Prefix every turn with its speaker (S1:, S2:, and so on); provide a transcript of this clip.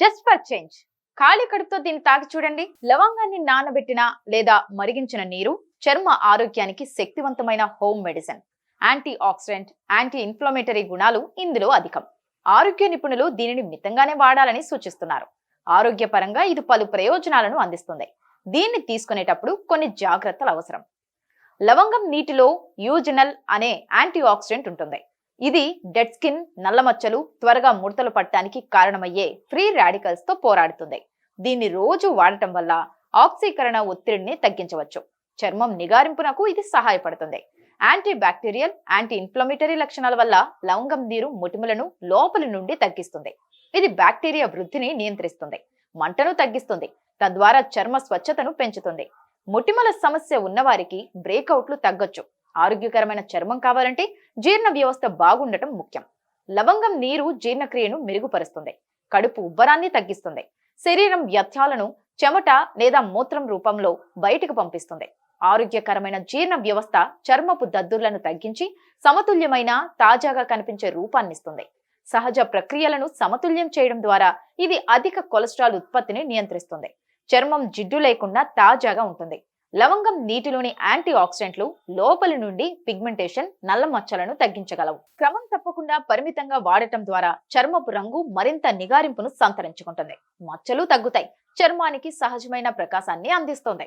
S1: Just for change ఖాళీ కడుపుతో దీన్ని తాగి చూడండి. లవంగాన్ని నానబెట్టిన లేదా మరిగించిన నీరు చర్మ ఆరోగ్యానికి శక్తివంతమైన home medicine. Antioxidant anti inflammatory గుణాలు ఇందులో అధికం. ఆరోగ్య నిపుణులు దీనిని మితంగానే వాడాలని సూచిస్తున్నారు. ఆరోగ్యపరంగా ఇది పలు ప్రయోజనాలను అందిస్తుంది. దీన్ని తీసుకునేటప్పుడు కొన్ని జాగ్రత్తలు అవసరం. లవంగం నీటిలో యూజినల్ అనే యాంటీ ఆక్సిడెంట్ ఉంటుంది. ఇది డెడ్ స్కిన్ నల్ల మచ్చలు త్వరగా ముడతలు పట్టడానికి కారణమయ్యే ఫ్రీ రాడికల్స్తో పోరాడుతుంది. దీన్ని రోజు వాడటం వల్ల ఆక్సీకరణ ఒత్తిడిని తగ్గించవచ్చు. చర్మం నిగారింపునకు ఇది సహాయపడుతుంది. యాంటీ బ్యాక్టీరియల్ యాంటీ ఇన్ఫ్లమేటరీ లక్షణాల వల్ల లవంగం నీరు ముటిములను లోపలి నుండి తగ్గిస్తుంది. ఇది బ్యాక్టీరియా వృద్ధిని నియంత్రిస్తుంది. మంటను తగ్గిస్తుంది. తద్వారా చర్మ స్వచ్ఛతను పెంచుతుంది. ముటిమల సమస్య ఉన్నవారికి బ్రేకౌట్లు తగ్గొచ్చు. ఆరోగ్యకరమైన చర్మం కావాలంటే జీర్ణ వ్యవస్థ బాగుండటం ముఖ్యం. లవంగం నీరు జీర్ణక్రియను మెరుగుపరుస్తుంది. కడుపు ఉబ్బరాన్ని తగ్గిస్తుంది. శరీరం వ్యర్థాలను చెమట లేదా మూత్రం రూపంలో బయటకు పంపిస్తుంది. ఆరోగ్యకరమైన జీర్ణ వ్యవస్థ చర్మపు దద్దుర్లను తగ్గించి సమతుల్యమైన తాజాగా కనిపించే రూపాన్నిస్తుంది సహజ ప్రక్రియలను సమతుల్యం చేయడం ద్వారా ఇది అధిక కొలెస్ట్రాల్ ఉత్పత్తిని నియంత్రిస్తుంది. చర్మం జిడ్డు లేకుండా తాజాగా ఉంటుంది. లవంగం నీటిలోని యాంటీ ఆక్సిడెంట్లు లోపలి నుండి పిగ్మెంటేషన్ నల్ల మచ్చలను తగ్గించగలవు. క్రమం తప్పకుండా పరిమితంగా వాడటం ద్వారా చర్మపు రంగు మరింత నిగారింపును సంతరించుకుంటుంది. మచ్చలు తగ్గుతాయి. చర్మానికి సహజమైన ప్రకాశాన్ని అందిస్తుంది.